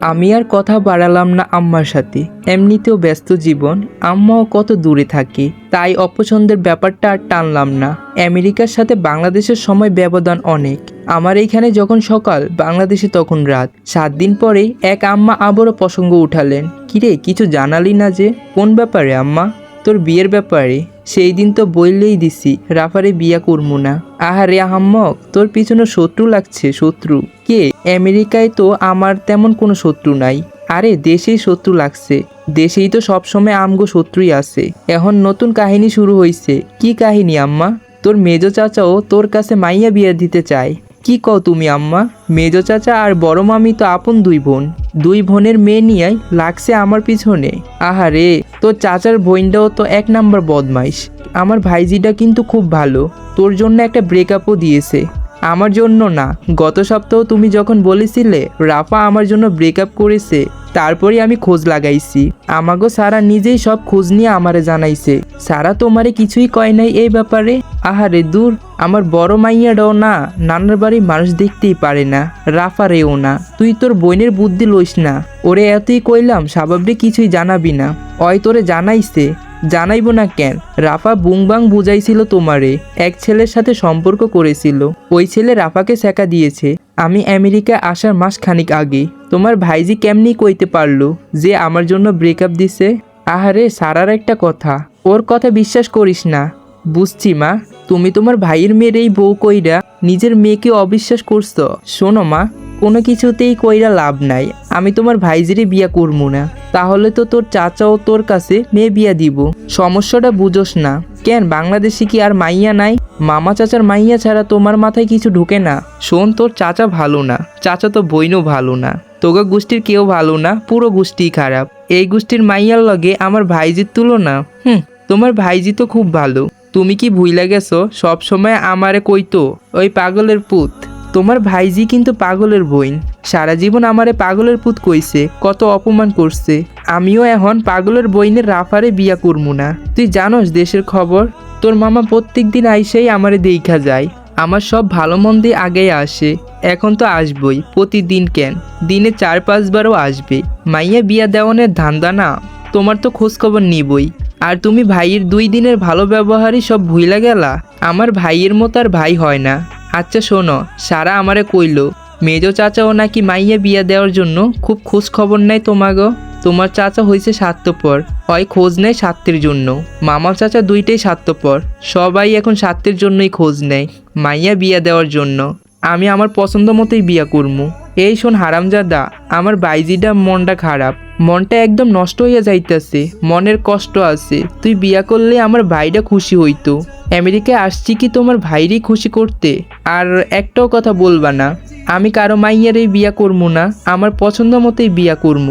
আমি আর কথা বাড়ালাম না আম্মার সাথে। এমনিতেও ব্যস্ত জীবন, আম্মাও কত দূরে থাকে, তাই অপছন্দের ব্যাপারটা আর টানলাম না। আমেরিকার সাথে বাংলাদেশের সময় ব্যবধান অনেক। আমার এইখানে যখন সকাল, বাংলাদেশে তখন রাত। সাত দিন পরেই এক আম্মা আবারও প্রসঙ্গ উঠালেন। কিরে, কিছু জানালি না যে? কোন ব্যাপারে আম্মা? তোর বিয়ের ব্যাপারে? সেই দিন তো বললেই দিছি, রাফারে বিয়া করব না। আহারে আহাম্মক, তোর পিছনে শত্রু লাগছে, শত্রু। কে? আমেরিকায় তো আমার তেমন কোনো শত্রু নাই। আরে, দেশেই শত্রু লাগছে। দেশেই তো সবসময় আমগো শত্রুই আছে। এখন নতুন কাহিনী শুরু হইছে। কি কাহিনী আম্মা? তোর মেজ চাচাও তোর কাছে মাইয়া বিয়ে দিতে চায়। কি কও তুমি, আম্মা? মেজ চাচা আর বড় মামি তো আপন দুই বোন। দুই বোনের মেয়ে নিয়ে লাগছে আমার পিছনে। আহা রে, তোর চাচার বোনটাও তো এক নাম্বার বদমাইশ। আমার ভাইজিটা কিন্তু খুব ভালো। তোর জন্য একটা ব্রেকআপও দিয়েছে। আমার জন্য না। গত সপ্তাহ তুমি যখন বলেছিলে, রাফা আমার জন্য ব্রেকআপ করেছে, তারপরে আমি খোঁজ লাগাইছি। আমাগো সারা নিজেই সব খোঁজ নিয়ে আমারে জানাইছে। সারা তোমারে কিছুই কয় নাই এই ব্যাপারে। আহারে দূর, আমার বড় মাইয়াটাও না, নানার বাড়ির মানুষ দেখতেই পারে না। রাফারেও না। তুই তোর বোনের বুদ্ধি লইস না। ওরে এতই কইলাম স্বাভাবিক কিছুই জানাবি না। অয় তোরে জানাইছে। জানাইবো না কেন, রাফা বুংবাং বুঝাইছিল তোমারে, এক ছেলের সাথে সম্পর্ক করেছিল। ওই ছেলে রাফাকে সেকা দিয়েছে, আমি আমেরিকা আসার মাস খানিক আগে। তোমার ভাইজি কেমনি কইতে পারল যে আমার জন্য ব্রেকআপ দিছে? আহারে, সারার একটা কথা। ওর কথা বিশ্বাস করিস না। বুঝছি মা, তুমি তোমার ভাইয়ের মেয়ের এই বউ কইরা নিজের মেয়েকে অবিশ্বাস করছ। শোনো মা, কোনো কিছুতেই কইরা লাভ নাই। আমি তোমার ভাইজিরে বিয়া করব না। তাহলে তো তোর চাচাও তোর কাছে মেয়ে বিয়া দিব। সমস্যাটা বুঝোস না। কেন, বাংলাদেশে কি আর মাইয়া নাই? মামা চাচার মাইয়া ছাড়া তোমার মাথায় কিছু ঢুকে না। শোন, তোর চাচা ভালো না। চাচা তো বইনও ভালো না। তোগা গোষ্ঠীর কেউ ভালো না, পুরো গোষ্ঠীই খারাপ। এই গোষ্ঠীর মাইয়ার লগে আমার ভাইজির তুলনা। হুম, তোমার ভাইজি তো খুব ভালো। তুমি কি ভুইলা গেছো? সবসময় আমারে কইতো, ওই পাগলের পুত। তোমার ভাইজি কিন্তু পাগলের বইন সারা জীবন আমারে পাগলের পুত কইছে, কত অপমান করছে। আমিও এখন পাগলের বইনের রাফারে বিয়া করব না। তুই জানোস দেশের খবর? তোর মামা প্রত্যেক দিন আইসেই আমারে দেখা যায়। আমার সব ভালো মন্দে আগেই আসে। এখন তো আসবই, প্রতিদিন কেন? দিনে চার পাঁচবারও আসবে। মাইয়া বিয়া দেওয়ানের ধান্দা না? তোমার তো খোঁজ খবর নিবই। আর তুমি ভাইয়ের দুই দিনের ভালো ব্যবহারই সব ভুইলা গেলা? আমার ভাইয়ের মতো আর ভাই হয় না। আচ্ছা শোনো, সারা আমারে কইলো, মেজ চাচাও নাকি মাইয়া বিয়া দেওয়ার জন্য খুব খোঁজ খবর নেয় তোমাগো। তোমার চাচা হয়েছে স্বার্থপর, হয় খোঁজ নেয় স্বার্থের জন্য। মামা চাচা দুইটাই স্বার্থপর, সবাই এখন স্বার্থের জন্যই খোঁজ নেয়, মাইয়া বিয়া দেওয়ার জন্য। আমি আমার পছন্দ মতোই বিয়া করব এই শোন হারামজাদা, আমার বাইজিটা মনটা খারাপ। মনটা একদম নষ্ট হইয়া যাইতেছে, মনের কষ্ট আছে। তুই বিয়া করলে আমার ভাইটা খুশি হইতো। আমেরিকায় আসছি কি তোমার ভাইরই খুশি করতে? আর একটাও কথা বলবা না। আমি কারও মাইয়ারই বিয়া করব না, আমার পছন্দ মতোই বিয়া করব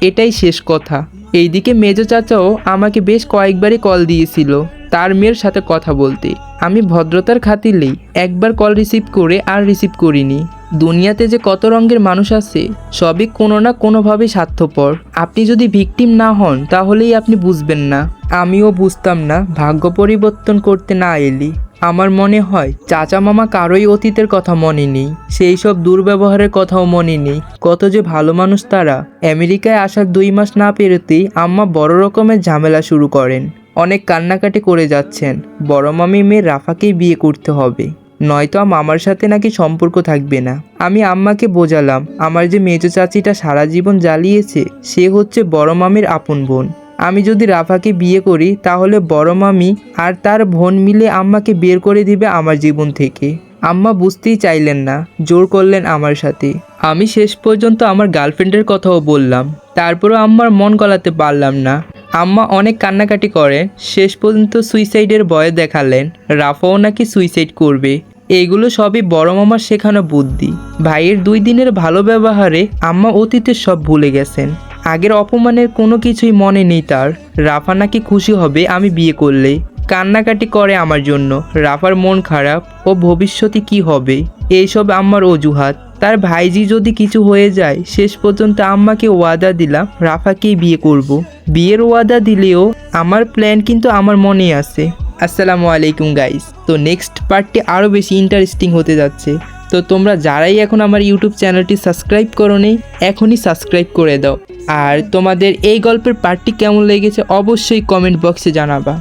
এটাই শেষ কথা। এইদিকে মেজ চাচাও আমাকে বেশ কয়েকবারই কল দিয়েছিল, তার মেয়ের সাথে কথা বলতে। আমি ভদ্রতার খাতিলেই একবার কল রিসিভ করে আর রিসিভ করিনি। দুনিয়াতে যে কত রঙের মানুষ আছে, সবই কোনো না কোনোভাবে স্বার্থপর। আপনি যদি ভিকটিম না হন, তাহলেই আপনি বুঝবেন না। আমিও বুঝতাম না, ভাগ্য পরিবর্তন করতে না এলি। আমার মনে হয়, চাচা মামা কারোই অতীতের কথা মনে নেই। সেই সব দুর্ব্যবহারের কথাও মনে নেই। কত যে ভালো মানুষ তারা, আমেরিকায় আসার দুই মাস না পেরোতেই আম্মা বড় রকমের ঝামেলা শুরু করেন। অনেক কান্নাকাটি করে যাচ্ছেন। বড় মামি মেয়ে রাফাকেই বিয়ে করতে হবে। নয়তো মামার সাথে নাকি সম্পর্ক থাকবে না। আমি আম্মাকে বোঝালাম, আমার যে মেজো চাচিটা সারা জীবন জ্বালিয়েছে, সে হচ্ছে বড় মামির আপন বোন। আমি যদি রাফাকে বিয়ে করি, তাহলে বড় মামি আর তার বোন মিলে আম্মাকে বের করে দিবে আমার জীবন থেকে। আম্মা বুঝতেই চাইলেন না, জোর করলেন আমার সাথে। আমি শেষ পর্যন্ত আমার গার্লফ্রেন্ডের কথাও বললাম, তারপরও আম্মার মন গলাতে পারলাম না। আম্মা অনেক কান্নাকাটি করেন শেষ পর্যন্ত সুইসাইডের ভয় দেখালেন, রাফাও নাকি সুইসাইড করবে। এগুলো সবই বড় মামার শেখানো বুদ্ধি। ভাইয়ের দুই দিনের ভালো ব্যবহারে আম্মা অতীতের সব ভুলে গেছেন। আগের অপমানের কোনো কিছুই মনে নেই তার। রাফা নাকি খুশি হবে আমি বিয়ে করলে। কান্নাকাটি করে আমার জন্য। রাফার মন খারাপ ও ভবিষ্যতে কি হবে? এইসব আম্মার অজুহাত। তার ভাইজি যদি কিছু হয়ে যায়, শেষ পর্যন্ত আম্মাকে ওয়াদা দিলাম, রাফাকেই বিয়ে করব। বিয়ের ওয়াদা দিলেও আমার প্ল্যান কিন্তু আমার মনে আছে। আসসালামু আলাইকুম গাইস তো নেক্সট পার্টটি আরও বেশি ইন্টারেস্টিং হতে যাচ্ছে। তো তোমরা যারাই এখন আমার ইউটিউব চ্যানেলটি সাবস্ক্রাইব করো নি এখনই সাবস্ক্রাইব করে দাও। আর তোমাদের এই গল্পের পার্টটি কেমন লেগেছে, অবশ্যই কমেন্ট বক্সে জানাবা।